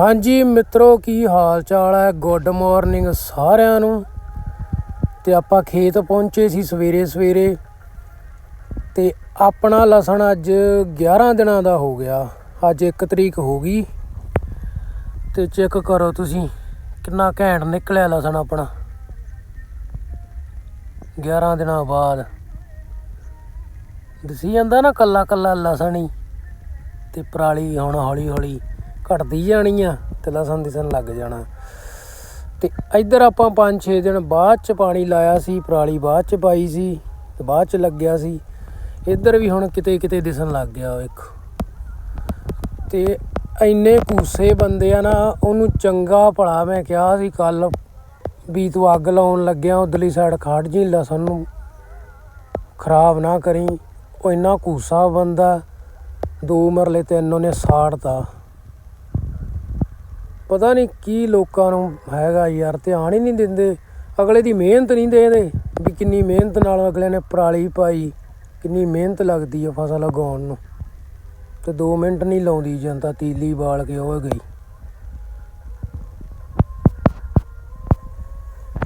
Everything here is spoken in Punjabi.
ਹਾਂਜੀ ਮਿੱਤਰੋ, ਕੀ ਹਾਲ ਚਾਲ ਹੈ? ਗੁੱਡ ਮਾਰਨਿੰਗ ਸਾਰਿਆਂ ਨੂੰ। ਤੇ ਆਪਾਂ ਖੇਤ ਪਹੁੰਚੇ ਸੀ ਸਵੇਰੇ ਸਵੇਰੇ ਤੇ ਆਪਣਾ ਲਸਣ ਅੱਜ 11 ਦਿਨਾਂ ਦਾ ਹੋ ਗਿਆ। ਅੱਜ 1 ਤਰੀਕ ਹੋ ਗਈ। ਤੇ ਚੈੱਕ ਕਰੋ ਤੁਸੀਂ, ਕਿੰਨਾ ਘੈਂਟ ਨਿਕਲਿਆ ਲਸਣ ਆਪਣਾ। 11 ਦਿਨਾਂ ਬਾਅਦ। ਦਿਸੀ ਜਾਂਦਾ ਨਾ ਕੱਲਾ ਕੱਲਾ ਲਸਣ ਹੀ। ਤੇ ਪਰਾਲੀ ਹੁਣ ਹੌਲੀ ਹੌਲੀ ਘਟਦੀ ਜਾਣੀ ਆ ਤੇ ਲਸਣ ਦਿਸਣ ਲੱਗ ਜਾਣਾ। ਤੇ ਇੱਧਰ ਆਪਾਂ 5-6 ਦਿਨ ਬਾਅਦ ਚ ਪਾਣੀ ਲਾਇਆ ਸੀ, ਪਰਾਲੀ ਬਾਅਦ ਚ ਪਾਈ ਸੀ ਤੇ ਬਾਅਦ ਚ ਲੱਗਿਆ ਸੀ। ਇੱਧਰ ਵੀ ਹੁਣ ਕਿਤੇ ਕਿਤੇ ਦਿਸਣ ਲੱਗ ਗਿਆ ਵੇਖੋ ਤੇ ਇੰਨੇ ਕੂਸੇ ਬੰਦੇ ਆ ਨਾ, ਉਹਨੂੰ ਚੰਗਾ ਭਲਾ ਮੈਂ ਕਿਹਾ ਸੀ ਕੱਲ ਵੀ ਤੂੰ ਅੱਗ ਲਾਉਣ ਲੱਗਿਆ, ਉਧਰਲੀ ਸਾਈਡ ਖੜ ਜੀ, ਲਸਣ ਨੂੰ ਖਰਾਬ ਨਾ ਕਰੀ। ਉਹ ਇੰਨਾ ਕੂਸਾ ਬੰਦਾ, ਦੋ ਮਰਲੇ ਤਿੰਨ ਉਹਨੇ ਸਾੜਤਾ। ਪਤਾ ਨਹੀਂ ਕੀ ਲੋਕਾਂ ਨੂੰ ਹੈਗਾ ਯਾਰ, ਧਿਆਨ ਹੀ ਨਹੀਂ ਦਿੰਦੇ। ਅਗਲੇ ਦੀ ਮਿਹਨਤ ਨਹੀਂ ਦੇਖਦੇ ਵੀ ਕਿੰਨੀ ਮਿਹਨਤ ਨਾਲ ਅਗਲੇ ਨੇ ਪਰਾਲੀ ਪਾਈ, ਕਿੰਨੀ ਮਿਹਨਤ ਲੱਗਦੀ ਆ ਫਸਲ ਉਗਾਉਣ ਨੂੰ। ਤੇ 2 ਮਿੰਟ ਨਹੀਂ ਲਾਉਂਦੀ ਜਨਤਾ, ਤੀਲੀ ਬਾਲ ਕੇ ਉਹ ਗਈ।